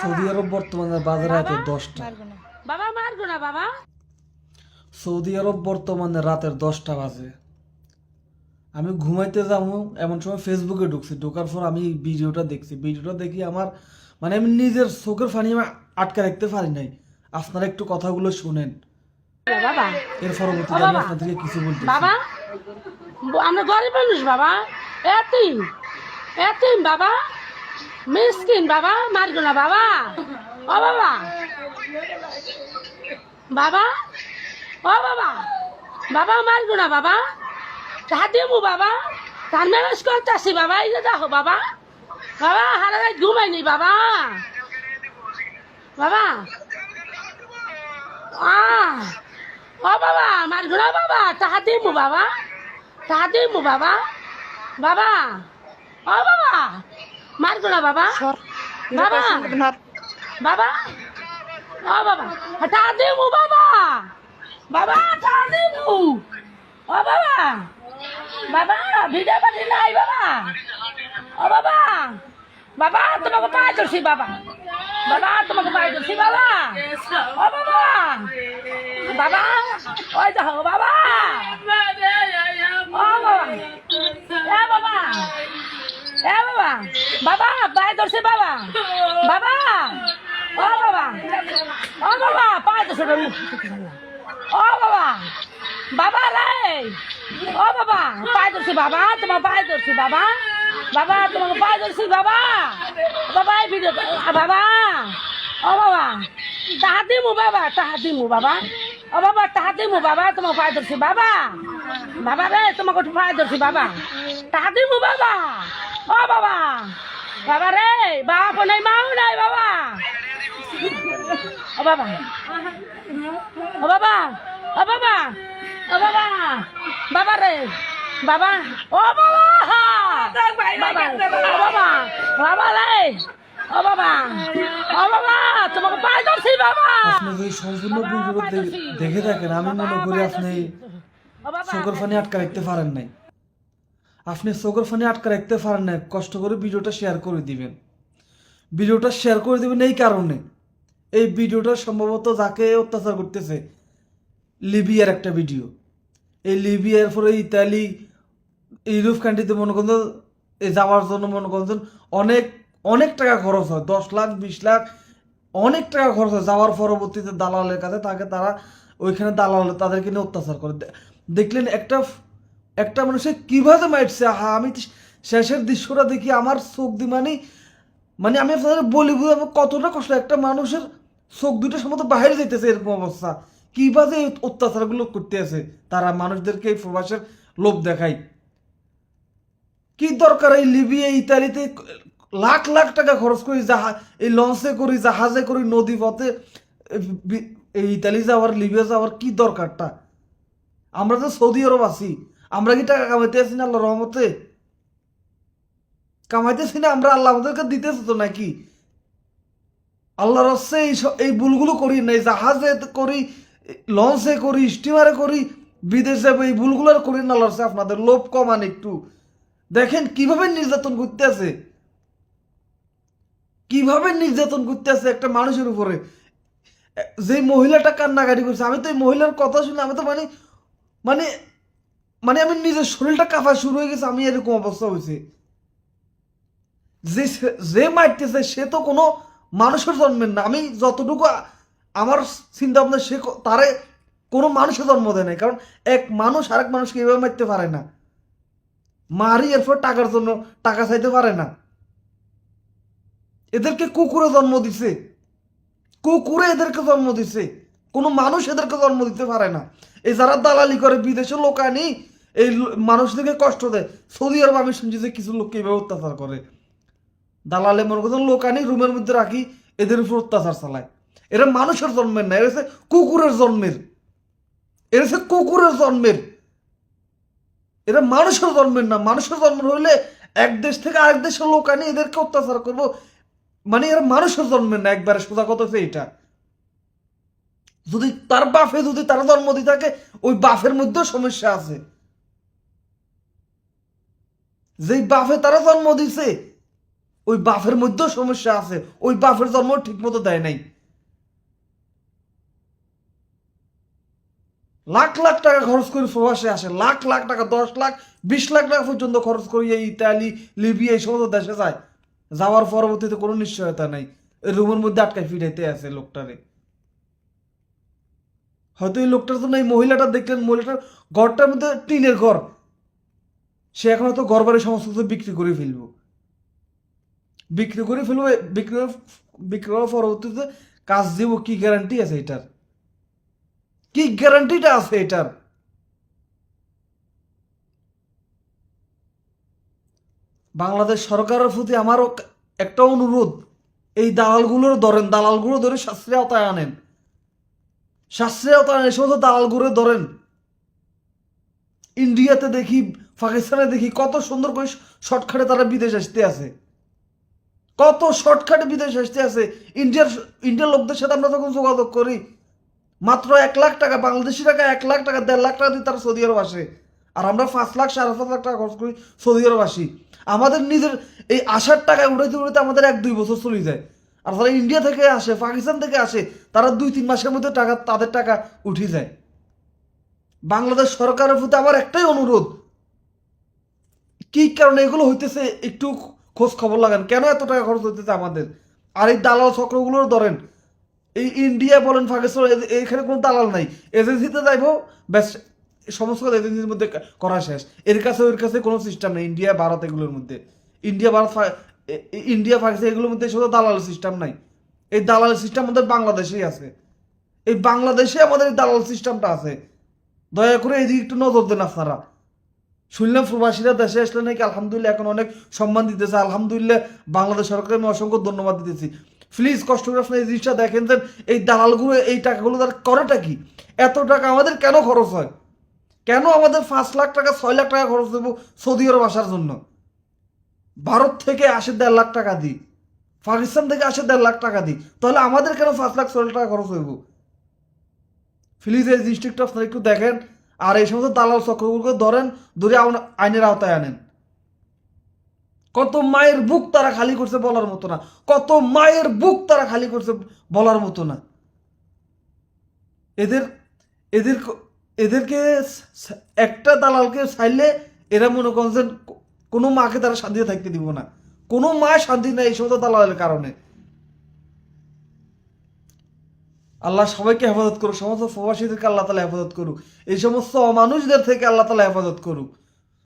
Saudi আরব বর্তমানে বাজারে রাতে দশটা। বাবা মারগো না বাবা। সৌদি আরব বর্তমানে রাতের দশটা বাজে। আমি ঘুমাইতে যাব এমন সময় ফেসবুকে ঢুকছি। ঢোকার পর আমি ভিডিওটা দেখছি। ভিডিওটা দেখি আমার মানে আমি নিজের চোখের ফানি আমি আটকে রাখতে পারি নাই। আপনারা একটু কথাগুলো শুনেন। বাবা। এর পরবর্তীতে আমি আপনাদেরকে কিছু বলতে বাবা আমরা গরিব মানুষ বাবা। এতিম এতিম বাবা। মিসকিন বাবা মারগো না বাবা। ও বাবা। বাবা, ও বাবা। বাবা মারগো না বাবা। তাহাতে মু বাবা তার ম্যানেজ করতেছি বাবা, এই যে দেখো বাবা। বাবা হারা রাত ঘুমাইনি বাবা। বাবা ও বাবা আমার ঘোড়া বাবা তাহা দিমু বাবা। তাহা দিমু বাবা। বাবা, ও বাবা। মার ঘোড়া বাবা। বাবা। বাবা। ও বাবা তাহা দিমু বাবা। বাবা তাহা দিমু। ও বাবা। বাবা ভিডিও বাড়ি নাই বাবা। ও বাবা। বাবা তোমাকে পাই ধরছি বাবা। বাবা তোমাকে পাই ধরছি বাবা। ও বাবা। বাবা ওই দেখো বাবা ও বাবা এ বাবা এ বাবা বাবা, পায়ে ধরছে বাবা বাবা, ও বাবা ও বাবা, পায়ে ধরছে ও বাবা বাবা রে, ও বাবা, পায়ে ধরছি বাবা, তোমার পায়ে ধরছি বাবা বাবা, তোমাকে পায়ে ধরছি বাবা বাবা, এই ভিডিও বাবা, ও বাবা, তাহা দিমু বাবা, তাহা দিমু বাবা, ও বাবা, তাহা দিমু বাবা, তোমাকে পায়ে ধরছি বাবা বাবা রে, তোমাকে পায়ে ধরছি বাবা, তাহা দিমু বাবা ও বাবা। বাবা রে বাপ নাই মাও নাই বাবা। ও বাবা। ও বাবা। ও বাবা। ও বাবা। বাবা রে বাবা। ও বাবা। বাবা। ও বাবা। বাবা রে। ও বাবা। ও বাবা তোমাকে ধরছি বাবা। আপনি যদি সম্পূর্ণ ভিডিও দেখে থাকেন আমি মনে করি আপনি ফানি আটকা রাখতে পারেন নাই। আপনি চোখের ফানি আটকা রাখতে পারেন নাই কষ্ট করে ভিডিওটা শেয়ার করে দিবেন। ভিডিওটা শেয়ার করে দিবেন এই কারণে। এই ভিডিওটা সম্ভবত যাকে অত্যাচার করতেছে, লিবিয়ার একটা ভিডিও এই লিবিয়ার পরে ইতালি, ইউরোপ কান্ট্রিতে মনে করেন এই যাওয়ার জন্য মনে করেন অনেক অনেক টাকা খরচ হয়। দশ লাখ, বিশ লাখ, অনেক টাকা খরচ হয়। যাওয়ার পরবর্তীতে দালালের কাছে তাকে তারা ওইখানে দালাল, তাদেরকে নিয়ে অত্যাচার করে। দেখলেন একটা একটা মানুষের কীভাবে মারছে আহা, আমি শেষের দৃশ্যটা দেখি, আমার চোখ দি মানে মানে আমি আপনাদের বলি কতটা কষ্ট একটা মানুষের চোখ দুটো সম্ভবত বাইরে যেতেছে এরকম অবস্থা। কীভাবে এই অত্যাচারগুলো করতে আছে? তারা মানুষদেরকে এই প্রবাসের লোভ দেখায়। কি দরকার এই লিবিয়া, ইতালিতে লাখ লাখ টাকা খরচ করি জাহাজ এই লঞ্চে করি, জাহাজে করি, নদী পথে এই ইতালি যাওয়ার, লিবিয়া যাওয়ার কি দরকারটা? আমরা তো সৌদি আরব আছি। আমরা কি টাকা কামাইতে আছি না আল্লাহ রহমতে? কামাইতেছি না আমরা আল্লাহ আমাদেরকে দিতেছে তো নাকি? আল্লাহ রসে এই এই ভুলগুলো করি নাই জাহাজে করি লঞ্চে করি স্টিমারে করি, বিদেশে এই ভুলগুলো আর করি না আল্লাহ রসে আপনাদের লোভ কমান একটু। দেখেন কীভাবে নির্যাতন করতে আছে কীভাবে নির্যাতন করতে আছে একটা মানুষের উপরে। যে মহিলাটা কান্নাকাটি করছে, আমি তো এই মহিলার কথা শুনে, আমি তো মানে মানে মানে আমি নিজের শরীরটা কাঁপা শুরু হয়ে গেছে, আমি এরকম অবস্থা হয়েছে। যে যে মারতেছে, সে তো কোনো মানুষের জন্মের না। আমি যতটুকু আমার চিন্তা ভাবনা সে তারে কোনো মানুষের জন্ম দেয় নাই। কারণ এক মানুষ আরেক মানুষকে এভাবে মারতে পারে না। মারি, এরপর টাকার জন্য টাকা চাইতে পারে না। এদেরকে কুকুরে জন্ম দিছে। কুকুরে এদেরকে জন্ম দিছে। কোনো মানুষ এদেরকে জন্ম দিতে পারে না। এই যারা দালালি করে বিদেশে লোক আনি, এই মানুষদেরকে কষ্ট দেয়। সৌদি আরব আমি শুনছি যে কিছু লোককে এইভাবে অত্যাচার করে। দালালে মনে করছেন লোক আনি, রুমের মধ্যে রাখি, এদের উপর অত্যাচার চালায়। এরা মানুষের জন্মের না, এরা কুকুরের জন্মের। এরা কুকুরের জন্মের। এরা মানুষের জন্মের না, মানুষের জন্ম হইলে এক দেশ থেকে আরেক দেশের লোক আনি, এদেরকে অত্যাচার করব। মানে এরা মানুষের জন্মের না, একবারে সোজা কথা হচ্ছে এটা যদি তার বাপে যদি তারা জন্ম দিয়ে থাকে, ওই বাপের মধ্যেও সমস্যা আছে। যেই বাপে তারা জন্ম দিছে, ওই বাফের মধ্যেও সমস্যা আছে। ওই বাফের জন্ম ঠিক মতো দেয় নাই। লাখ লাখ টাকা খরচ করে প্রবাসে আসে। লাখ লাখ টাকা, দশ লাখ, বিশ লাখ টাকা পর্যন্ত খরচ করি ইতালি, লিবিয়া, এই সমস্ত দেশে যায়। যাওয়ার পরবর্তীতে কোনো নিশ্চয়তা নাই। রুমের মধ্যে আটকায় ফিরাইতে আছে লোকটারে। হয়তো এই লোকটার জন্য এই মহিলাটা দেখলেন, মহিলাটার ঘরটার মধ্যে টিনের ঘর। সে এখন হয়তো ঘর বাড়ি সমস্ত কিছু বিক্রি করে ফেলব। বিক্রি করে ফেলব বিক্রি বিক্রি করার পরবর্তীতে কাজ দিব, কি গ্যারান্টি আছে এটার? কি গ্যারান্টিটা আছে এটার? বাংলাদেশ সরকারের প্রতি আমারও একটা অনুরোধ, এই দালালগুলোর ধরেন, দালালগুলো ধরে শাস্ত্রী আওতায় আনেন। শাস্ত্রী আওতায় আনেন এই সমস্ত দালালগুলো ধরেন, ইন্ডিয়াতে দেখি, পাকিস্তানে দেখি কত সুন্দর করে শর্টকাটে তারা বিদেশ আসতে আছে। কত শর্টকাটে বিদেশ আসতে আছে। ইন্ডিয়ার ইন্ডিয়ার লোকদের সাথে আমরা যখন যোগাযোগ করি। মাত্র এক লাখ টাকা, বাংলাদেশি টাকা এক লাখ টাকা, দেড় লাখ টাকা দিয়ে তারা সৌদি আরব আসে। আর আমরা পাঁচ লাখ, সাড়ে পাঁচ লাখ টাকা খরচ করি সৌদি আরব আসি। আমাদের নিজের এই আসার টাকায় উড়াইতে উড়াইতে আমাদের এক দুই বছর চলে যায়। আর যারা ইন্ডিয়া থেকে আসে পাকিস্তান থেকে আসে, তারা দুই, তিন মাসের মধ্যে টাকা, তাদের টাকা উঠে যায়। বাংলাদেশ সরকারের প্রতি আমার একটাই অনুরোধ, কি কারণে এগুলো হইতেছে একটু খোঁজ খবর লাগান। কেন এত টাকা খরচ হইতেছে আমাদের? আর এই দালাল চক্রগুলোর ধরেন, এই ইন্ডিয়া বলেন পাকিস্তান এখানে কোনো দালাল নাই। এজেন্সিতে যাইবো, ব্যাস সমস্ত কাজ এজেন্সির মধ্যে করা শেষ। এর কাছে, ওর কাছে কোনো সিস্টেম নেই ইন্ডিয়া ভারত এগুলোর মধ্যে। ইন্ডিয়া ভারত ইন্ডিয়া, পাকিস্তান, এগুলোর মধ্যে শুধু দালাল সিস্টেম নাই। এই দালাল সিস্টেম আমাদের বাংলাদেশেই আছে। এই বাংলাদেশে আমাদের দালাল সিস্টেমটা আছে। দয়া করে এদিকে একটু নজর দেন আপনারা। শুনলাম প্রবাসীরা দেশে আসলে নাকি আলহামদুলিল্লাহ এখন অনেক সম্মান দিতেছে। আলহামদুলিল্লাহ বাংলাদেশ সরকারকে আমি অসংখ্য ধন্যবাদ দিতেছি। প্লিজ কষ্ট করে আপনার এই জিনিসটা দেখেন যে এই দালালগুলো, এই টাকাগুলো তার করেটা কি? এত টাকা আমাদের কেন খরচ হয়? কেন আমাদের পাঁচ লাখ টাকা, ছয় লাখ টাকা খরচ দেবো সৌদি আরব আসার জন্য? ভারত থেকে আসে দেড় লাখ টাকা দিই, পাকিস্তান থেকে আসে দেড় লাখ টাকা দিই, তাহলে আমাদের কেন পাঁচ লাখ, ছয় টাকা খরচ হইব? প্লিজ এই আপনারা একটু দেখেন, আর এই সমস্ত দালাল চক্রগুলোকে ধরেন, ধরে আইনের আওতায় আনেন। কত মায়ের বুক তারা খালি করছে বলার মতো না, কত মায়ের বুক তারা খালি করছে বলার মতো না। এদের এদের এদেরকে একটা দালালকে চাইলে এরা মনে করেন যে কো- কোনো মাকে তারা শান্তিতে থাকতে দিব না। কোনো মা শান্তি নেই এই সমস্ত দালালের কারণে। আল্লাহ সবাইকে হেফাজত করুক, সমস্ত প্রবাসীদেরকে আল্লাহ তালা হেফাজত করুক। এই সমস্ত অমানুষদের থেকে আল্লাহ তালা হেফাজত করুক।